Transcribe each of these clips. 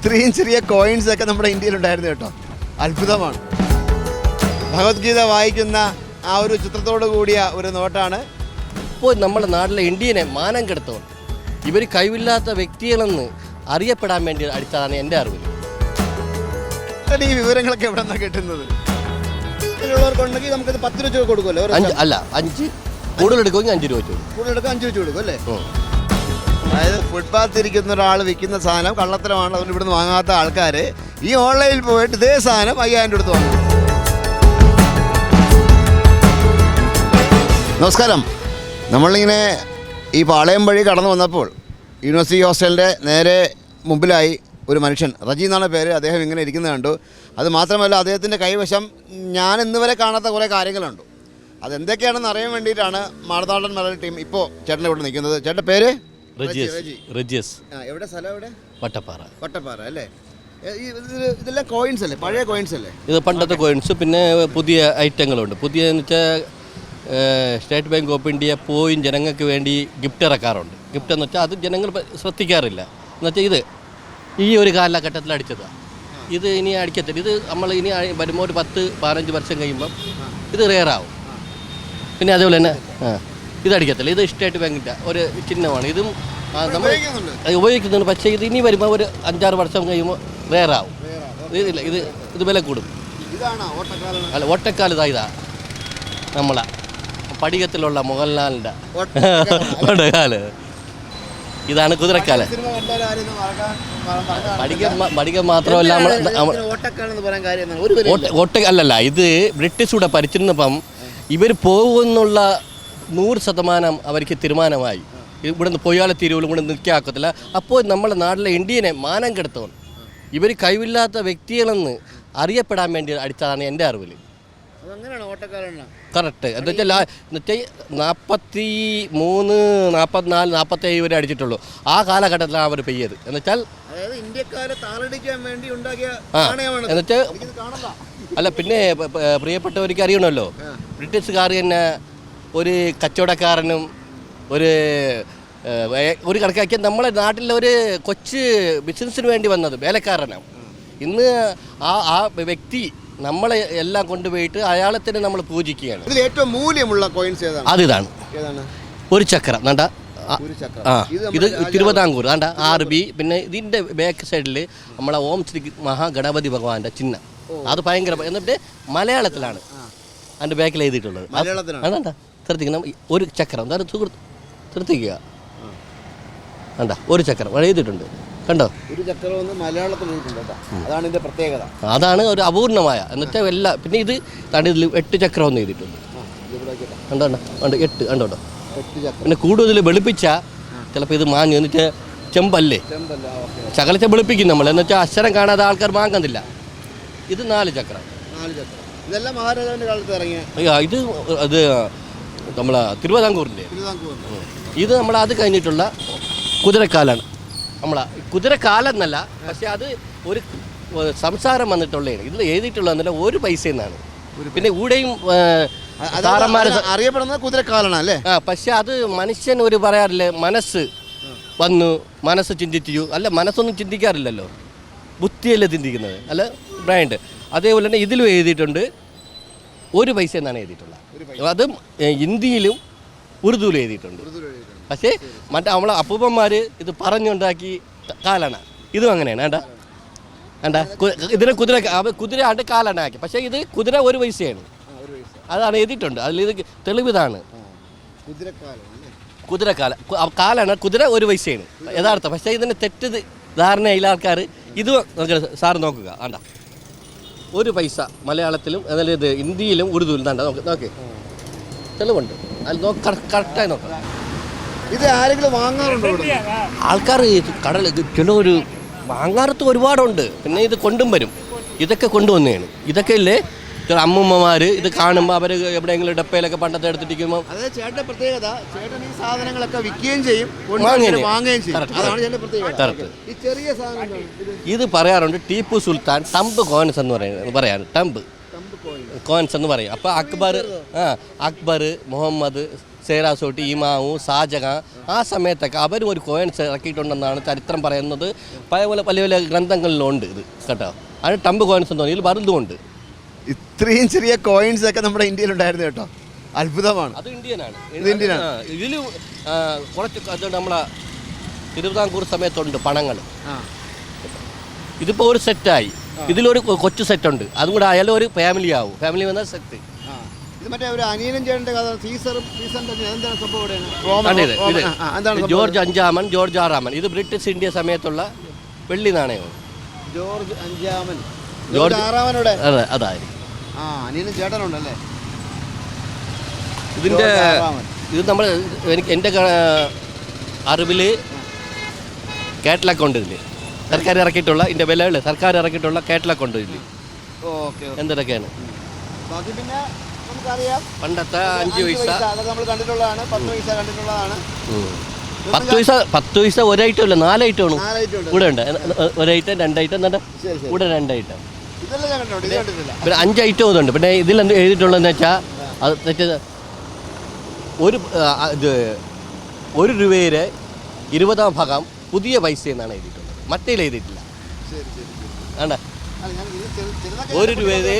ഇത്രയും ചെറിയ കോയിൻസ് ഒക്കെ നമ്മുടെ ഇന്ത്യയിൽ ഉണ്ടായിരുന്നു കേട്ടോ. അത്ഭുതമാണ്. ഭഗവത്ഗീത വായിക്കുന്ന ആ ഒരു ചിത്രത്തോടു കൂടിയ ഒരു നോട്ടാണ്. ഇപ്പോൾ നമ്മുടെ നാട്ടിലെ ഇന്ത്യനെ മാനം കെടുത്തവൻ ഇവർ കഴിവില്ലാത്ത വ്യക്തികളെന്ന് അറിയപ്പെടാൻ വേണ്ടി അടിച്ചതാണ് എന്റെ അറിവിൽ എന്നിട്ട് ഈ വിവരങ്ങളൊക്കെ എവിടെ നിന്നാണ് കിട്ടുന്നത്? ഇതിലുള്ളവർക്കുണ്ടെങ്കിൽ നമുക്കിത് പത്ത് രൂപ കൊടുക്കുമല്ലോ അഞ്ച് അല്ല അഞ്ച്. കൂടുതൽ എടുക്കുമെങ്കിൽ അഞ്ച് രൂപ വെച്ചു കൂടുതൽ എടുക്കാൻ അഞ്ച് രൂപ കൊടുക്കും അല്ലേ? അതായത് ഫുട്പാത്ത് ഇരിക്കുന്ന ഒരാൾ വിൽക്കുന്ന സാധനം കള്ളത്തരമാണ് അതുകൊണ്ട് ഇവിടുന്ന് വാങ്ങാത്ത ആൾക്കാർ ഈ ഓൺലൈനിൽ പോയിട്ട് ഇതേ സാധനം അയ്യായിരം അടുത്ത് വാങ്ങും. നമസ്കാരം. നമ്മളിങ്ങനെ ഈ പാളയം വഴി കടന്നു വന്നപ്പോൾ യൂണിവേഴ്സിറ്റി ഹോസ്റ്റലിന്റെ നേരെ മുമ്പിലായി ഒരു മനുഷ്യൻ റജി എന്നാണ് പേര് അദ്ദേഹം ഇങ്ങനെ ഇരിക്കുന്നത് കണ്ടു. അത് മാത്രമല്ല അദ്ദേഹത്തിന്റെ കൈവശം ഞാൻ ഇന്നുവരെ കാണാത്ത കുറേ കാര്യങ്ങളുണ്ട്. അതെന്തൊക്കെയാണെന്ന് അറിയാൻ വേണ്ടിയിട്ടാണ് മാടനാടൻ മലയാളി ടീം ഇപ്പോൾ ചേട്ടന്റെ ഇവിടെ നിൽക്കുന്നത്. ചേട്ടന്റെ പേര്? റജിയസ് എവിടെ സ്ഥലം എവിടെ വട്ടപ്പാറ. വട്ടപ്പാറ അല്ലേ? ഇതെല്ലാം കോയിൻസ് അല്ലേ? പഴയ കോയിൻസ് അല്ലേ? ഇത് പണ്ടത്തെ കോയിൻസ് പിന്നെ പുതിയ ഐറ്റങ്ങളുണ്ട് പുതിയ എന്ന് വെച്ചാൽ സ്റ്റേറ്റ് ബാങ്ക് ഓഫ് ഇന്ത്യ പോയും ജനങ്ങൾക്ക് വേണ്ടി ഗിഫ്റ്റ് ഇറക്കാറുണ്ട്. ഗിഫ്റ്റ് എന്ന് വെച്ചാൽ അത് ജനങ്ങൾ ശ്രദ്ധിക്കാറില്ല. എന്നുവെച്ചാൽ ഇത് ഈ ഒരു കാലഘട്ടത്തിൽ അടിച്ചതാണ് ഇത് ഇനി അടിക്കത്തില്ല. ഇത് നമ്മൾ ഇനി വരുമ്പോൾ ഒരു പത്ത് പതിനഞ്ച് വർഷം കഴിയുമ്പം ഇത് റെയറാവും പിന്നെ അതേപോലെ തന്നെ ആ. ഇത് അടിക്കത്തില്ല ഇത് ഇഷ്ടമായിട്ട് ബാങ്കിന്റെ ഒരു ചിഹ്നമാണ്. ഇതും നമ്മൾ ഉപയോഗിക്കുന്നുണ്ട്. പക്ഷേ ഇത് ഇനി വരുമ്പോൾ ഒരു അഞ്ചാറ് വർഷം കഴിയുമ്പോൾ വേറാവും. ഇതില്ല ഇത് ഇത് വില കൂടും. അല്ല ഒട്ടക്കാൽ ഇതാ ഇതാ. നമ്മളെ പടികത്തിലുള്ള മോഹൻലാലിന്റെ ഒറ്റക്കാൽ ഇതാണ് കുതിരക്കാൽ. മറക്കാൻ പടികം മാത്രമല്ല. ഒട്ട ഒട്ട അല്ലല്ല ഇത് ബ്രിട്ടീഷ് കൂടെ ഭരിച്ചിരുന്നപ്പം ഇവർ പോകുന്നുള്ള നൂറ് ശതമാനം അവർക്ക് തീരുമാനമായി. ഇവിടുന്ന് പൊയ്യാളെ തീരുവിൽ ഇവിടെ നിൽക്കാക്കത്തില്ല. അപ്പോൾ നമ്മുടെ നാട്ടിലെ ഇന്ത്യനെ മാനം കെടുത്തവൻ. ഇവർ കഴിവില്ലാത്ത വ്യക്തികളെന്ന് അറിയപ്പെടാൻ വേണ്ടി അടിച്ചതാണ് എന്റെ അറിവിൽ കറക്റ്റ്. എന്താ വെച്ചാൽ എന്നുവെച്ചാൽ നാൽപ്പത്തി മൂന്ന് നാൽപ്പത്തിനാല് നാൽപ്പത്തേഴ് വരെ അടിച്ചിട്ടുള്ളൂ. ആ കാലഘട്ടത്തിലാണ് അവർ പെയ്യത്. എന്നുവെച്ചാൽ എന്നുവെച്ചാൽ അല്ല പിന്നെ പ്രിയപ്പെട്ടവർക്ക് അറിയണമല്ലോ. ബ്രിട്ടീഷുകാർ തന്നെ ഒരു കച്ചവടക്കാരനും ഒരു ഒരു കണക്കാക്കിയ നമ്മളെ നാട്ടിലെ ഒരു കൊച്ച് ബിസിനസ്സിന് വേണ്ടി വന്നത് വേലക്കാരനാണ്. ഇന്ന് ആ ആ വ്യക്തി നമ്മളെ എല്ലാം കൊണ്ടുപോയിട്ട് അയാളെ തന്നെ നമ്മൾ പൂജിക്കുകയാണ്. ഇതിൽ ഏറ്റവും മൂല്യമുള്ള കോയിൻസ് ഏതാണ്? ഇതാണ്. ഏതാണ്? ഒരു ചക്രം വേണ്ട. ചക്രം. ആ ഇത് തിരുവിതാംകൂർ വേണ്ട. ആർ ബി പിന്നെ ഇതിന്റെ ബാക്ക് സൈഡിൽ നമ്മളെ ഓം ശ്രീ മഹാഗണപതി ഭഗവാന്റെ ചിഹ്നം. അത് ഭയങ്കര എന്നിട്ട് മലയാളത്തിലാണ് അതിന്റെ ബാക്കിൽ എഴുതിയിട്ടുള്ളത്. അതാണ്ട ശ്രദ്ധിക്കണം ഒരു ചക്രം. എന്താണ് സുഹൃത്ത് ശ്രദ്ധിക്കുക വേണ്ട ഒരു ചക്രം. എഴുതിയിട്ടുണ്ട്. കണ്ടോ? ഒരു ചക്രം ഒന്ന് മലയാളത്തിൽ എഴുതിയിട്ടുണ്ട് അതാണ് ഇതിന്റെ പ്രത്യേകത. അതാണ് ഒരു അപൂർണമായ. എന്നിട്ട് എല്ലാ പിന്നെ ഇത് തടി ഇതിൽ എട്ട് ചക്രം ഒന്ന് എഴുതിയിട്ടുണ്ട്. കണ്ടോ കണ്ടോ? എട്ട്. കണ്ടോ കേട്ടോ എട്ട് ചക്രം. പിന്നെ കൂടുതൽ വെളുപ്പിച്ച ചിലപ്പോൾ ഇത് മാഞ്ഞു എന്നിട്ട് ചെമ്പല്ലേ? ശകലത്തെ വെളുപ്പിക്കും നമ്മൾ. എന്നുവെച്ചാൽ അക്ഷരം കാണാതെ ആൾക്കാർ വാങ്ങുന്നില്ല ഇത് നാല് ചക്രം. നാല് ചക്രം. ഇതെല്ലാം മഹാരാജാവിന്റെ കാലത്ത് ഇറങ്ങിയ അയ്യോ ഇത് അത് നമ്മളെ തിരുവിതാംകൂറിന്റെ. ഇത് നമ്മൾ അത് കഴിഞ്ഞിട്ടുള്ള കുതിരക്കാലാണ്. നമ്മളെ കുതിരക്കാലം എന്നല്ല പക്ഷെ അത് ഒരു സംസാരം വന്നിട്ടുള്ളതാണ്. ഇതിൽ എഴുതിയിട്ടുള്ളതെന്നല്ല ഒരു പൈസ എന്നാണ് പിന്നെ കൂടെയും അറിയപ്പെടുന്നത് കുതിരക്കാലാണ് അല്ലേ? ആ പക്ഷെ അത് മനുഷ്യൻ ഒരു പറയാറില്ലേ മനസ്സ് വന്നു മനസ്സ് ചിന്തിച്ചു. അല്ല മനസ്സൊന്നും ചിന്തിക്കാറില്ലല്ലോ. ബുദ്ധിയല്ലേ ചിന്തിക്കുന്നത്. അല്ല ബ്രാൻഡ്. അതേപോലെ തന്നെ ഇതിലും എഴുതിയിട്ടുണ്ട് ഒരു പൈസ എന്നാണ് എഴുതിയിട്ടുള്ളത്. അതും ഹിന്ദിയിലും ഉറുദുവിലും എഴുതിയിട്ടുണ്ട്. പക്ഷേ മറ്റേ നമ്മളെ അപ്പൂപ്പന്മാർ ഇത് പറഞ്ഞുണ്ടാക്കി കാലാണ്. ഇതും അങ്ങനെയാണ് വേണ്ട വേണ്ട ഇതിനെ കുതിര കുതിര ആണ്ട് കാലാണ് ആക്കി. പക്ഷേ ഇത് കുതിര ഒരു പൈസയാണ്. അതാണ് എഴുതിയിട്ടുണ്ട്. അതിൽ ഇത് തെളിവിതാണ്. കുതിരക്കാലം കുതിരക്കാല. കാലാണ്. കുതിര ഒരു പൈസയാണ്. യഥാർത്ഥം. പക്ഷേ ഇതിന് തെറ്റ് ധാരണയില്ല ആൾക്കാർ ഇത് സാർ നോക്കുക ആണ്ട ഒരു പൈസ മലയാളത്തിലും എന്നാലും ഇത് ഹിന്ദിയിലും ഉറുദുവിലും താണ്ട. നോക്ക് നോക്ക്. തെളിവുണ്ട്. അത് നോക്ക് കറക്റ്റായി നോക്കാം. ഇത് ആരെങ്കിലും വാങ്ങാറുണ്ടോ ആൾക്കാർ കടൽ ചിലർ വാങ്ങാറത്ത് ഒരുപാടുണ്ട്. പിന്നെ ഇത് കൊണ്ടും വരും. ഇതൊക്കെ കൊണ്ടുവന്നതാണ് ഇതൊക്കെ ഇല്ലേ? ചില അമ്മൂമ്മമാർ ഇത് കാണുമ്പോൾ അവർ എവിടെയെങ്കിലും ഡപ്പയിലൊക്കെ പണ്ടത്തെ എടുത്തിരിക്കുമ്പോൾ അതായത് ചേട്ടന്റെ പ്രത്യേകത ചേട്ടൻ ഈ സാധനങ്ങളൊക്കെ വിൽക്കുകയും ചെയ്യും വാങ്ങുകയും ചെയ്യും. അതാണ് പ്രത്യേകത. ഈ ചെറിയ സാധനങ്ങൾ ഇത് പറയാറുണ്ട് ടീപ്പു സുൽത്താൻ തമ്പ് കോൻസ് എന്ന് പറയുന്നത് പറയാറ് ടംബ് തമ്പ് കോൻസ് കോയിൻസ് എന്ന് പറയും. അപ്പോൾ അക്ബർ ആ അക്ബർ മുഹമ്മദ് സേരാസോട്ടി ഇമാവു ഷാജഹാൻ ആ സമയത്തൊക്കെ അവരും ഒരു കോയിൻസ് ഇറക്കിയിട്ടുണ്ടെന്നാണ് ചരിത്രം പറയുന്നത്. പല പല പല വലിയ ഗ്രന്ഥങ്ങളിലുണ്ട് ഇത് കേട്ടോ. അതിന് ടമ്പ് കോയിൻസ് എന്ന് പറഞ്ഞാൽ വറുതുമുണ്ട്. ഇത്രയും ചെറിയ കോയിൻസ് ഒക്കെ നമ്മുടെ ഇന്ത്യയിൽ ഉണ്ടായിരുന്നു കേട്ടോ. അത്ഭുതമാണ്. അത് ഇന്ത്യനാണ്. ഇത് ഇന്ത്യനാണ്. ഇതിൽ കുറച്ച് നമ്മളെ തിരുവിതാംകൂർ സമയത്തുണ്ട് പണങ്ങൾ. ഇതിപ്പോ ഇതിപ്പോൾ ഒരു സെറ്റായി ഇതിലൊരു കൊച്ചു സെറ്റുണ്ട് അതും കൂടെ ആയാലും ഒരു ഫാമിലി ആവും. ഫാമിലി വന്നാൽ സെറ്റ് ഇത് മറ്റേ ഒരു അനിയനും ചേട്ടന്റെ കഥ സീസറും എന്താണ് സംഭവം? ജോർജ് അഞ്ചാമൻ ജോർജ് ആറാമൻ. ഇത് ബ്രിട്ടീഷ് ഇന്ത്യ സമയത്തുള്ള വെള്ളി നാണയമാണ്. ജോർജ് അഞ്ചാമൻ. ജോർജ് ആറാമനോടെ അതെ അതായിരിക്കും. ആ അനിയനും ചേട്ടനുണ്ടല്ലേ? ഇതിന്റെ ഇത് നമ്മൾ എനിക്ക് എന്റെ അറിവിൽ കേട്ടലൊക്കെ ഉണ്ട് ഇതിൽ സർക്കാർ ഇറക്കിയിട്ടുള്ള ഇതിന്റെ വിലകൾ സർക്കാർ ഇറക്കിയിട്ടുള്ള കേട്ടലൊക്കെ ഉണ്ട് ഇതിൽ ഓക്കെ എന്തൊക്കെയാണ്? ബാക്കി പിന്നെ നമുക്കറിയാം. പണ്ടത്തെ അഞ്ച് പൈസ. അതൊക്കെ നമ്മൾ കണ്ടിട്ടുള്ളതാണ് പത്ത് പൈസ കണ്ടിട്ടുള്ളതാണ്. പത്ത് പൈസ പത്ത് പൈസ ഒരൈറ്റം ഇല്ല നാല് ഐറ്റം ആണ്. കൂടെ ഉണ്ട്. ഒരൈറ്റം രണ്ടൈറ്റം എന്നിട്ട് ഇവിടെ രണ്ടൈറ്റം പിന്നെ അഞ്ച് ഐറ്റം ഇതുണ്ട്. പിന്നെ ഇതിൽ എന്ത് എഴുതിയിട്ടുള്ളതെന്ന് വെച്ചാൽ അത് തെറ്റത് ഒരു ഇത് ഒരു രൂപയുടെ ഇരുപതാം ഭാഗം പുതിയ പൈസ എന്നാണ് എഴുതിയിട്ടുള്ളത്. മറ്റേ എഴുതിയിട്ടില്ല. ചെറു- ഒരു രൂപയുടെ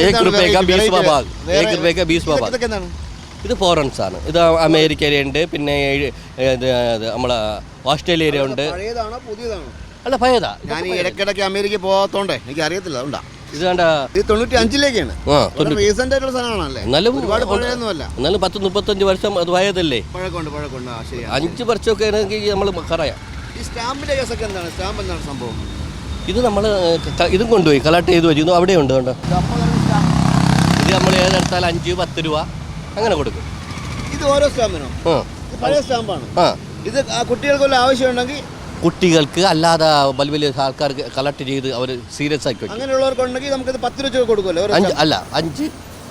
ഏക്? ബീസ്? ബാബാഗ്. ഏക് ബീസ് ബാബാഗ്. ഇത് ഫോറൻസ് ആണ്. ഇത് അമേരിക്കയിലുണ്ട് പിന്നെ നമ്മളെ ഓസ്ട്രേലിയയിലുണ്ട്. അല്ല ഭയതാ ഞാൻ ഈ ഇടയ്ക്കിടയ്ക്ക് അമേരിക്ക പോകാത്തോണ്ടേ എനിക്ക് അറിയത്തില്ല അതുകൊണ്ടാ. ഇത് കണ്ട ഇത് തൊണ്ണൂറ്റി അഞ്ചിലേക്കാണ് ആ റീസെന്റ് ആയിട്ടുള്ള സാധനമാണല്ലേ? എന്നാലും ഒരുപാട് പഴയൊന്നുമല്ല. എന്നാലും പത്ത് മുപ്പത്തഞ്ച് വർഷം അത് പഴക്കമുണ്ട് പഴക്കമുണ്ട്. ശരിയാണ് അഞ്ച് വർഷമൊക്കെ ആണെങ്കിൽ നമ്മൾ പറയാം ഈ സ്റ്റാമ്പിന്റെ കേസൊക്കെ എന്താണ്? സ്റ്റാമ്പ് എന്താണ് സംഭവം? ഇത് നമ്മൾ ഇതും കൊണ്ടുപോയി കളക്ട് ചെയ്ത് വരുന്നു അവിടെ ഉണ്ട് കണ്ടോ? ഇത് നമ്മൾ ഏതെടുത്താൽ അഞ്ച് പത്ത് രൂപ അങ്ങനെ കൊടുക്കും. ഇത് ഓരോ സ്റ്റാമ്പിനോ? പഴയ സ്റ്റാമ്പാണ്? ഇത് കുട്ടികൾക്കുള്ള ആവശ്യമുണ്ടെങ്കിൽ കുട്ടികൾക്ക് അല്ലാതെ വലിയ വലിയ ആൾക്കാർക്ക് കളക്ട് ചെയ്ത് അവർ സീരിയസ് ആക്കി വെക്കും. അങ്ങനെയുള്ളവർക്കുണ്ടെങ്കിൽ നമുക്കിത് പത്ത് രൂപ വെച്ച് കൊടുക്കുമല്ലോ അഞ്ച് അല്ല അഞ്ച്.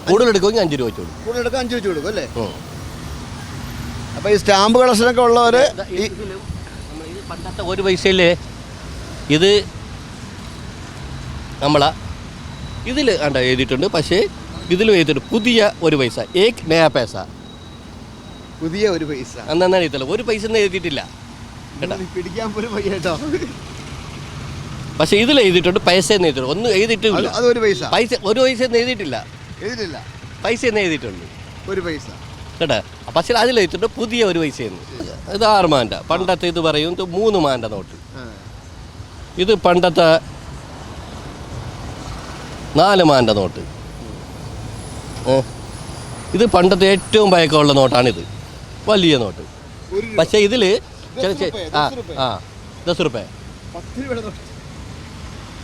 കൂടുതൽ എടുക്കുമെങ്കിൽ അഞ്ച് രൂപ വെച്ച് കൊടുക്കും. കൂടുതൽ എടുക്കാൻ അഞ്ച് വെച്ച് കൊടുക്കും അല്ലേ. അപ്പോൾ ഈ സ്റ്റാമ്പ് കളക്ഷനൊക്കെ ഉള്ളവർ ഈ പണ്ടത്തെ ഒരു പൈസയില്ലേ ഇത് നമ്മളെ ഇതിൽ കണ്ട എഴുതിയിട്ടുണ്ട്. പക്ഷേ ഇതിലും എഴുതിയിട്ടുണ്ട്. പുതിയ ഒരു പൈസ. ഏക് നയാ പൈസ. പുതിയ ഒരു പൈസ. അന്നാണ് എഴുതിയില്ല ഒരു പൈസ എഴുതിയിട്ടില്ല. പിടിക്കാൻ പോലും വയ്യ കേട്ടോ. പക്ഷേ ഇതിൽ എഴുതിയിട്ടുണ്ട് പൈസ എന്ന് എഴുതിയിട്ടുണ്ട്. ഒന്നും എഴുതിയിട്ടില്ല. അത് ഒരു പൈസ. പൈസ ഒരു പൈസ ഒന്നും എഴുതിയിട്ടില്ല. എഴുതിട്ടില്ല പൈസ എന്ന് എഴുതിയിട്ടുണ്ട്. ഒരു പൈസ. കേട്ടോ. പക്ഷേ അതിൽ എഴുതിയിട്ടുണ്ട് പുതിയ ഒരു പൈസ എന്ന് ഇത് ആറ് മാന്റെ പണ്ടത്തെ ഇത് പറയും ഇത് മൂന്ന് മാന്റെ നോട്ട്. ഇത് പണ്ടത്തെ നാല് മാന്റെ നോട്ട്. ഇത് പണ്ടത്തെ ഏറ്റവും പഴക്കമുള്ള നോട്ടാണിത്. വലിയ നോട്ട്. പക്ഷേ ഇതിൽ രൂപയോ? ആ ദസ് രൂപയോ? ആ ദസ് റുപ്പേ പത്ത് രൂപയുടെ നോട്ട്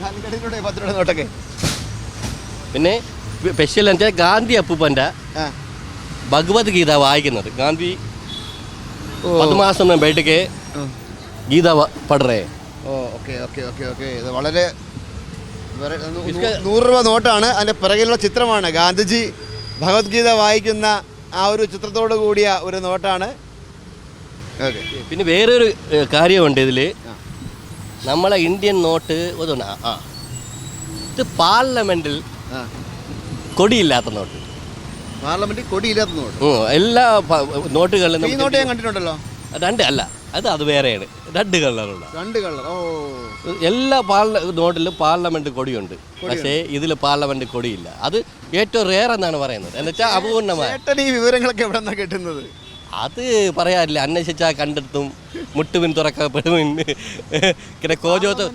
നാലുകടയിലൂടെ പത്ത് രൂപയുടെ നോട്ടൊക്കെ പിന്നെ സ്പെഷ്യൽ എന്ന് വെച്ചാൽ ഗാന്ധി അപ്പൂപ്പന്റെ ആ ഭഗവത്ഗീത വായിക്കുന്നത് ഗാന്ധി ഓ. മാസം ആ. ഗീത വ- ഓ ഓക്കെ ഓക്കെ ഓക്കെ ഓക്കെ ഇത് വളരെ വേറെ- നൂ- ഇസ്ക- നൂറ് രൂപ നോട്ടാണ് അതിന്റെ പിറകിലുള്ള ചിത്രമാണ് ഗാന്ധിജി ഭഗവത്ഗീത വായിക്കുന്ന ആ ഒരു ചിത്രത്തോടു കൂടിയ ഒരു നോട്ടാണ് ഓക്കെ. പിന്നെ വേറൊരു കാര്യമുണ്ട് ഇതിൽ. നമ്മളെ ഇന്ത്യൻ നോട്ട് ഒതുണ്ട് ആ ഇത് പാർലമെന്റിൽ ആ. കൊടിയില്ലാത്ത നോട്ട്. പാർലമെന്റിൽ കൊടിയില്ലാത്ത നോട്ട്? ഉം, എല്ലാ പ- നോട്ടുകളിലും ഈ നോട്ട് നമുക്ക് ഞാൻ കണ്ടിട്ടുണ്ടല്ലോ. രണ്ട് അല്ല അത് അത് വേറെയാണ്. രണ്ട് കളറുള്ള. രണ്ട് കളർ ഓ. എല്ലാ പാർല നോട്ടിലും പാർലമെന്റ് കൊടിയുണ്ട്. പക്ഷേ ഇതിൽ പാർലമെന്റ് കൊടിയില്ല. അത് ഏറ്റവും റേർ എന്നാണ് പറയുന്നത്. എന്നുവെച്ചാൽ അപൂർണമായ. ചേട്ടൻ ഈ വിവരങ്ങളൊക്കെ എവിടെ നിന്നാണ് കിട്ടുന്നത്? അത് പറയാറില്ല അന്വേഷിച്ചാൽ കണ്ടെത്തും. മുട്ടുവിൻ തുറക്കപ്പെടുവിൻ. പിന്നെ കോജോത്ത്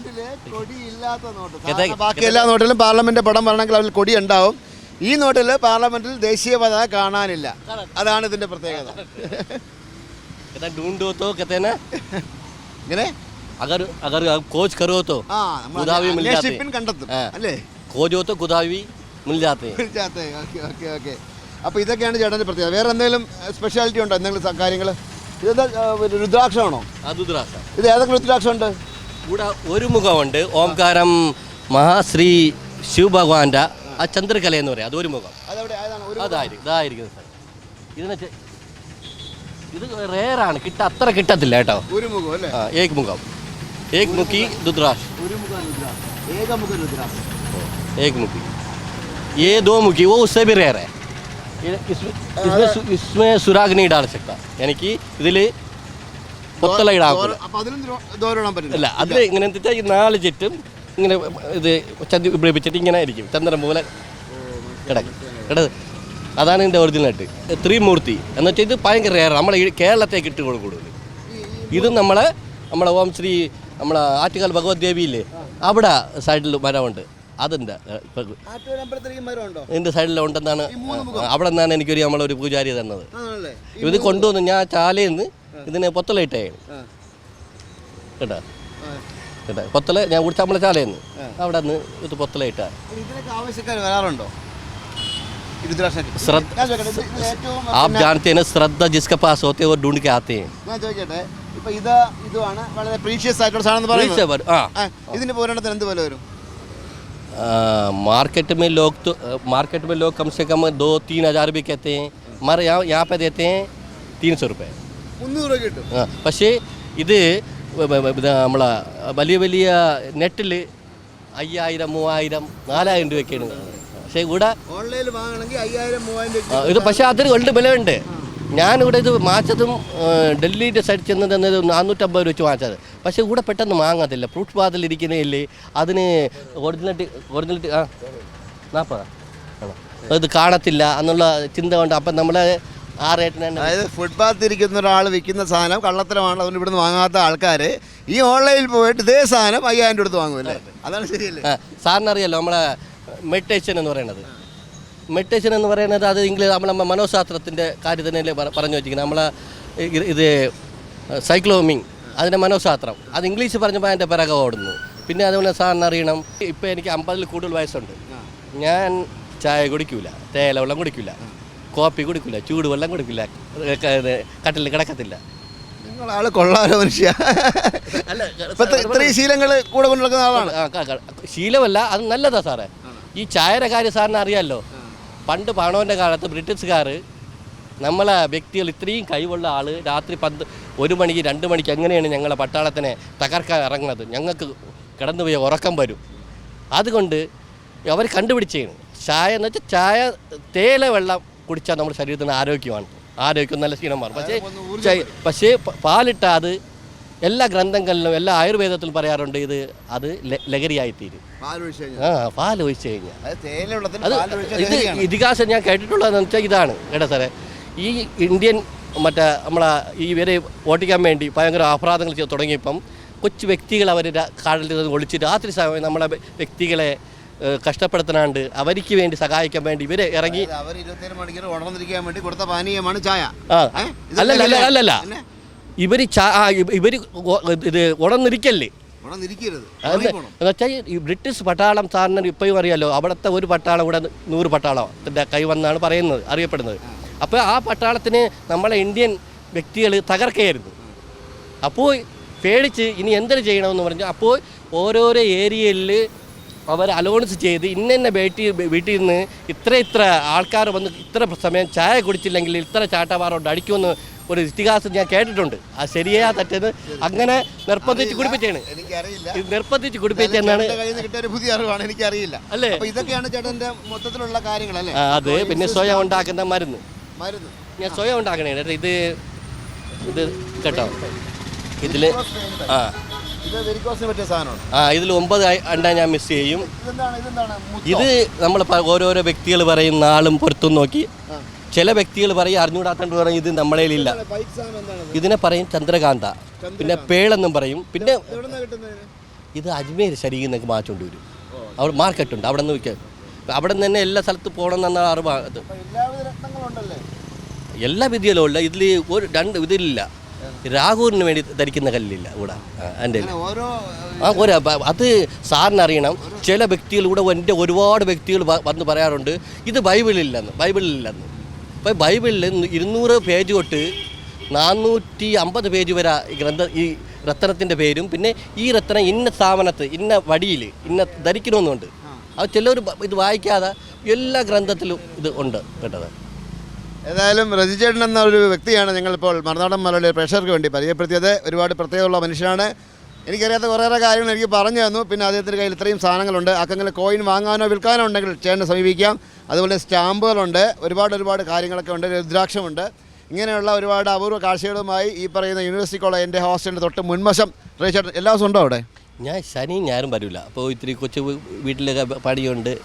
ബാക്കി എല്ലാ നോട്ടിലും പാർലമെന്റ് പടം വരണമെങ്കിൽ അതിൽ കൊടി ഉണ്ടാവും ഈ നോട്ടിൽ പാർലമെന്റിൽ ദേശീയ കാണാനില്ല. അതാണ് ഇതിന്റെ പ്രത്യേകത. ഡൂണ്ടോത്തോ കോച്ച് കണ്ടെത്തും. അല്ലേ? കോജോത്തോ കുതാവി മിൽ ജാത്തേ ഓക്കെ ഓക്കെ ഓക്കെ. അപ്പോൾ ഇതൊക്കെയാണ് ചേട്ടന്റെ പ്രത്യേകത. വേറെ എന്തെങ്കിലും സ്പെഷ്യാലിറ്റി ഉണ്ടോ? എന്തെങ്കിലും കാര്യങ്ങൾ ഇതെന്താ രുദ്രാക്ഷമാണോ? രുദ്രാക്ഷ ഇത് ഏതൊക്കെ രുദ്രാക്ഷമുണ്ട്? ഇവിടെ ഒരു മുഖമുണ്ട്. ഓംകാരം മഹാശ്രീ ശിവഭഗവാന്റെ ആ ചന്ദ്രകല എന്ന് പറയാം. അതൊരു മുഖം. അതായിരിക്കും ഇതായിരിക്കും സാർ. ഇതിനെ ഇത് റേറാണ് കിട്ട അത്ര കിട്ടത്തില്ല കേട്ടോ. ഒരു മുഖം അല്ലേ? ഏക് മുഖം ഏക് മുഖി രുദ്രാക്ഷ. ഒരു മുഖം രുദ്രാക്ഷ. ഏകമുഖ രുദ്രാക്ഷ. ഏക് മുഖി ഏതോ മുഖി. ഓ ഉസ്സേ റേറേ इसमें इसमें सु- इसमें सुराग नहीं डाल सकता यानी कि ഇതിൽ പൊത്തല ഇടാക്കില്ല അപ്പൊ അതിലും ദ്രോ- ദൂരം ഇടാൻ പറ്റില്ല അല്ല അതിൽ ഇങ്ങനെ എന്താ വെച്ചാൽ ഈ നാല് ചുറ്റും ഇങ്ങനെ ഇത് ചന്തി പിടിപ്പിച്ചിട്ട് ഇങ്ങനെ ഇരിക്കും ചന്ദ്രൻ പോലെ കിടക്കും കിടത് അതാണ് ഇതിൻ്റെ ഒറിജിനലായിട്ട് ത്രിമൂർത്തി എന്ന് വെച്ചാൽ ഇത് ഭയങ്കര റെയർ നമ്മളെ ഈ കേരളത്തേക്ക് ഇട്ട് കൊടുക്കും ഇത് നമ്മളെ നമ്മളെ ഓം ശ്രീ നമ്മളെ ആറ്റുകാൽ ഭഗവത് ദേവിയില്ലേ അവിടെ സൈഡിൽ മരമുണ്ട് അതുണ്ട് ഇപ്പം ആറ്റൂർ അമ്പലത്തിലേക്ക് മരം ഉണ്ടോ ഇതിൻ്റെ സൈഡിൽ ഉണ്ടെന്നാണ് അവിടെ നിന്നാണ് എനിക്കൊരു നമ്മളൊരു പൂജാരി തന്നത് ആണല്ലേ ഇത് കൊണ്ടുവന്ന് ഞാൻ ചാലയിൽ ഇതിനെ പൊത്തലയിട്ടാണ് ആ. കേട്ടോ ആ. കേട്ടോ പൊത്തല ഞാൻ കുടിച്ച നമ്മളെ ചാലയിൽ നിന്ന് അവിടെ നിന്ന് ഇത് പൊത്തലയിട്ടാ അപ്പൊ ഇതിനൊക്കെ ആവശ്യക്കാർ വരാറുണ്ടോ ഈ രുദ്രാക്ഷക്ക് ശ്രദ്ധ ഞാൻ ചോദിക്കട്ടെ ഇത് ഇതിൽ ഏറ്റവും आप जानते हैं ना श्रद्धा जिसके पास होते हैं वो ढूंढ के आते हैं ഞാൻ ചോദിക്കട്ടെ ഇപ്പൊ ഇത് ഇതുമാണ് വളരെ പ്രീഷ്യസ് ആയിട്ടുള്ള സാധനം എന്ന് പറയുന്നത് से बर- हाँ ആ, ഇതിന് പോരാട്ടത്തിന് എന്ത് വില വരും आ, मार्केट में लोग तो मार्केट में लोग कम से कम दो तीन हज़ार भी कहते हैं हमारे यहाँ यहाँ पे देते हैं तीन सौ रुपये മുന്നൂറ് രൂപ കിട്ടും ആ, പക്ഷേ ഇത് വ- വ- വ- ഇത് നമ്മളെ വലിയ വലിയ നെറ്റിൽ അയ്യായിരം മൂവായിരം നാലായിരം രൂപയൊക്കെയാണ് പക്ഷേ ഇവിടെ ഓൺലൈനിൽ വാങ്ങണമെങ്കിൽ അയ്യായിരം മൂവായിരം ആ, രൂപ ഇത് പക്ഷേ അതിന് ഉണ്ട് വിലയുണ്ട് ഞാനിവിടെ ഇത് വാങ്ങിച്ചതും ഡൽഹിയുടെ സൈഡ് ചെന്നത് എന്നത് നാനൂറ്റമ്പത് രൂപ വെച്ച് വാങ്ങിച്ചത്. പക്ഷേ ഇവിടെ പെട്ടെന്ന് വാങ്ങത്തില്ല ഫ്രൂട്ട് ബാതിലിരിക്കുന്നതില്ലേ അതിന് ഒറിജിനലിറ്റി ഒറിജിനലിറ്റി ആ നാൽപ്പതാ ആണോ ഇത് കാണത്തില്ല എന്നുള്ള ചിന്ത കൊണ്ട് അപ്പം നമ്മൾ ആ റേറ്റിന് തന്നെ അതായത് ഫുട്പാത്ത് ഇരിക്കുന്ന ഒരാൾ വിൽക്കുന്ന സാധനം കള്ളത്തരമാണ് അതുകൊണ്ട് ഇവിടുന്ന് വാങ്ങാത്ത ആൾക്കാർ ഈ ഓൺലൈനിൽ പോയിട്ട് ഇതേ സാധനം അയ്യായിരം രൂപ എടുത്ത് വാങ്ങുമല്ലേ അതാണ് ശരിയല്ലേ? ആ, സാറിന് അറിയാലോ നമ്മളെ മെഡിറ്റേഷൻ എന്ന് പറയുന്നത്. മെഡിറ്റേഷൻ എന്ന് പറയുന്നത് അത് ഇംഗ്ലീഷ് നമ്മളെ മനോശാസ്ത്രത്തിന്റെ കാര്യം തന്നെയല്ലേ പറഞ്ഞു വെച്ചിരിക്കുന്നത്. നമ്മളെ ഇത് സൈക്ലോമിങ് അതിന്റെ മനോശാസ്ത്രം. അത് ഇംഗ്ലീഷ് പറഞ്ഞപ്പോൾ അതിന്റെ പിറകെ ഓടുന്നു. പിന്നെ അതുപോലെ സാറിന് അറിയണം ഇപ്പോൾ എനിക്ക് അമ്പതിൽ കൂടുതൽ വയസ്സുണ്ട്. ഞാൻ ചായ കുടിക്കില്ല തേയില വെള്ളം കുടിക്കില്ല കോപ്പി കുടിക്കില്ല ചൂടുവെള്ളം കുടിക്കില്ല കട്ടിൽ കിടക്കത്തില്ല. നിങ്ങൾ ആൾ കൊള്ളാലോ മനുഷ്യ. അല്ല ഇത്രയും ശീലങ്ങൾ കൂടെ കൊണ്ടു നടക്കുന്ന ആളാണ് ശീലമല്ല അത് നല്ലതാ സാറേ. ഈ ചായയുടെ കാര്യം സാറിന് അറിയാമല്ലോ പണ്ട് പാണവന്റെ കാലത്ത് ബ്രിട്ടീഷുകാർ നമ്മളെ വ്യക്തികൾ ഇത്രയും കഴിവുള്ള ആൾ രാത്രി പന്ത് ഒരു മണിക്ക് രണ്ട് മണിക്ക് എങ്ങനെയാണ് ഞങ്ങളെ പട്ടാളത്തിനെ തകർക്കാൻ ഇറങ്ങുന്നത്? ഞങ്ങൾക്ക് കിടന്നുപോയ ഉറക്കം വരും. അതുകൊണ്ട് അവർ കണ്ടുപിടിച്ചാണ് ചായ എന്ന് വെച്ചാൽ ചായ തേല വെള്ളം കുടിച്ചാൽ നമ്മുടെ ശരീരത്തിന് ആരോഗ്യമാണ്. ആരോഗ്യം നല്ല ക്ഷീണം മാറും. പക്ഷേ പക്ഷേ പാലിട്ടാൽ അത് എല്ലാ ഗ്രന്ഥങ്ങളിലും എല്ലാ ആയുർവേദത്തിലും പറയാറുണ്ട് ഇത് അത് ലഹരിയായിത്തീരും. ആ പാൽ ഒഴിച്ചു കഴിഞ്ഞാൽ അത് ഇത്. ഇതിഹാസം ഞാൻ കേട്ടിട്ടുള്ളതെന്ന് വെച്ചാൽ ഇതാണ് കേട്ടോ സാറേ. ഈ ഇന്ത്യൻ മറ്റേ നമ്മളെ ഈ ഇവരെ ഓട്ടിക്കാൻ വേണ്ടി ഭയങ്കര അപരാധങ്ങൾ ചെയ്ത് തുടങ്ങിയപ്പം കൊച്ചു വ്യക്തികൾ അവർ കാടിൽ നിന്ന് ഒളിച്ച് രാത്രി സമയം നമ്മളെ വ്യക്തികളെ കഷ്ടപ്പെടുത്തനാണ്ട് അവർക്ക് വേണ്ടി സഹായിക്കാൻ വേണ്ടി ഇവരെ ഇറങ്ങി അവർ ഇരുപത്തിയേഴ് മണിക്കൂർ ഉണർന്നിരിക്കാൻ വേണ്ടി കൊടുത്ത പാനീയമാണ് ചായ. അല്ലല്ല അല്ലല്ല? ഇവർ ഇവർ ഇത് ഉടന്നിരിക്കല്ലേ എന്നുവെച്ചാൽ ഈ ബ്രിട്ടീഷ് പട്ടാളം സാറിന് ഇപ്പോഴും അറിയാലോ അവിടുത്തെ ഒരു പട്ടാളം ഇവിടെ നൂറ് പട്ടാളത്തിന്റെ കൈവന്നാണ് പറയുന്നത് അറിയപ്പെടുന്നത്. അപ്പോൾ ആ പട്ടാളത്തിന് നമ്മളെ ഇന്ത്യൻ വ്യക്തികൾ തകർക്കുകയായിരുന്നു അപ്പോൾ പേടിച്ച് ഇനി എന്തൊരു ചെയ്യണമെന്ന് പറഞ്ഞു അപ്പോൾ ഓരോരോ ഏരിയയിൽ അവർ അലോൺസ് ചെയ്ത് ഇന്ന ഇന്ന വീട്ടിൽ വീട്ടിൽ നിന്ന് ഇത്ര ഇത്ര ആൾക്കാർ വന്ന് ഇത്ര സമയം ചായ കുടിച്ചില്ലെങ്കിൽ ഇത്ര ചാട്ടവാറോട് അടിക്കുമെന്ന് ഒരു ഇതിഹാസം ഞാൻ കേട്ടിട്ടുണ്ട്. ആ ശരിയാ തെറ്റെന്ന് അങ്ങനെ നിർബന്ധിച്ച് കുടിപ്പിച്ചാണ്. നിർബന്ധിച്ച് കിട്ടിയ പുതിയ അറിവാണ് എനിക്കറിയില്ല. അല്ലേ? ഇതൊക്കെയാണ് ചേട്ടന്റെ മൊത്തത്തിലുള്ള കാര്യങ്ങൾ അല്ലേ? അത് പിന്നെ സ്വയം ഉണ്ടാക്കുന്ന മരുന്ന്. മരുന്ന്. ഞാൻ സ്വയം ഉണ്ടാക്കണേ ഇത് ഇത് കേട്ടോ. ഇതിൽ ആ. ആ ഇതിൽ ഒമ്പത് അണ്ട ഞാൻ മിസ് ചെയ്യും. ഇത് നമ്മൾ ഓരോരോ വ്യക്തികൾ പറയും നാളും പൊരുത്തും നോക്കി. ചില വ്യക്തികൾ പറയും അറിഞ്ഞുകൂടാത്തോണ്ട് പറയും ഇത് നമ്മളെ ഇല്ല. ഇതിനെ പറയും ചന്ദ്രകാന്ത. പിന്നെ പേളെന്നും പറയും. പിന്നെ ഇത് അജ്മീർ ശരീരം നിങ്ങൾക്ക് മാച്ചോണ്ട് വരും അവിടെ മാർക്കറ്റുണ്ട് അവിടെ നിന്ന് വിൽക്കാം അവിടെ നിന്ന് തന്നെ എല്ലാ സ്ഥലത്ത് പോകണം എന്നാണ് അറിവാണ് എല്ലാ വിധിയിലും ഉള്ള ഇതിൽ ഒരു രണ്ട് ഇതിലില്ല. രാഹുലിന് വേണ്ടി ധരിക്കുന്ന കല്ലില്ല ഇവിടെ. എന്റെ ആ ഒരു അത് സാറിന് അറിയണം. ചില വ്യക്തികൾ ഇവിടെ എന്റെ ഒരുപാട് വ്യക്തികൾ വന്ന് പറയാറുണ്ട് ഇത് ബൈബിളില്ലെന്ന് ബൈബിളില്ലെന്ന്. അപ്പോൾ ബൈബിളിൽ ഇരുന്നൂറ് പേജ് തൊട്ട് നാനൂറ്റി അമ്പത് പേജ് വരെ ഈ ഗ്രന്ഥ ഈ രത്നത്തിന്റെ പേരും പിന്നെ ഈ രത്നം ഇന്ന സ്ഥാപനത്ത് ഇന്ന വടിയിൽ ഇന്ന ധരിക്കണമെന്നുണ്ട്. അത് ചിലർ ഇത് വായിക്കാതെ എല്ലാ ഗ്രന്ഥത്തിലും ഇത് ഉണ്ട് കേട്ടത്. ഏതായാലും രജിചേട്ടൻ എന്ന ഒരു വ്യക്തിയാണ് ഞങ്ങളിപ്പോൾ മറുനാടൻ മലയാളി പ്രേക്ഷകർക്ക് വേണ്ടി പരിചയപ്പെടുത്തിയത്. ഒരുപാട് പ്രത്യേകതയുള്ള മനുഷ്യനാണ്. എനിക്കറിയാത്ത കുറേയേറെ കാര്യങ്ങൾ എനിക്ക് പറഞ്ഞു തന്നു. പിന്നെ അദ്ദേഹത്തിന്റെ കയ്യിൽ ഇത്രയും സാധനങ്ങളുണ്ട്. അക്കങ്ങനെ കോയിൻ വാങ്ങാനോ വിൽക്കാനോ ഉണ്ടെങ്കിൽ ചേട്ടനെ സമീപിക്കാം. അതുപോലെ സ്റ്റാമ്പുകളുണ്ട്. ഒരുപാട് ഒരുപാട് കാര്യങ്ങളൊക്കെ ഉണ്ട്. രുദ്രാക്ഷമുണ്ട്. ഇങ്ങനെയുള്ള ഒരുപാട് അപൂർവ കാഴ്ചകളുമായി ഈ പറയുന്ന യൂണിവേഴ്സിറ്റി കോളേജ് എന്റെ ഹോസ്റ്റലിന്റെ തൊട്ട് മുൻവശം ചേട്ടൻ എല്ലാ ദിവസവും ഉണ്ടോ അവിടെ? ഞാൻ ശനിയും ഞാനും വരില്ല. അപ്പോൾ ഇത്തിരി കൊച്ചു വീട്ടിലൊക്കെ പണിയുണ്ട്.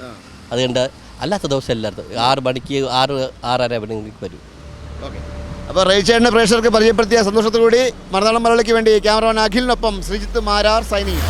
അതുകൊണ്ട് അല്ലാത്ത ദിവസം എല്ലായിടത്തും. ആറ് മണിക്ക് ആറ് ആറര മണിക്ക് വരും. ഓക്കെ. അപ്പോൾ റേച്ചേട്ടന്റെ പ്രേക്ഷകർക്ക് പരിചയപ്പെടുത്തിയ സന്തോഷത്തോടുകൂടി മറുനാടൻ മലയാളിക്ക് വേണ്ടി ക്യാമറമാൻ അഖിലിനൊപ്പം ശ്രീജിത്ത് മാരാർ സൈനിങ്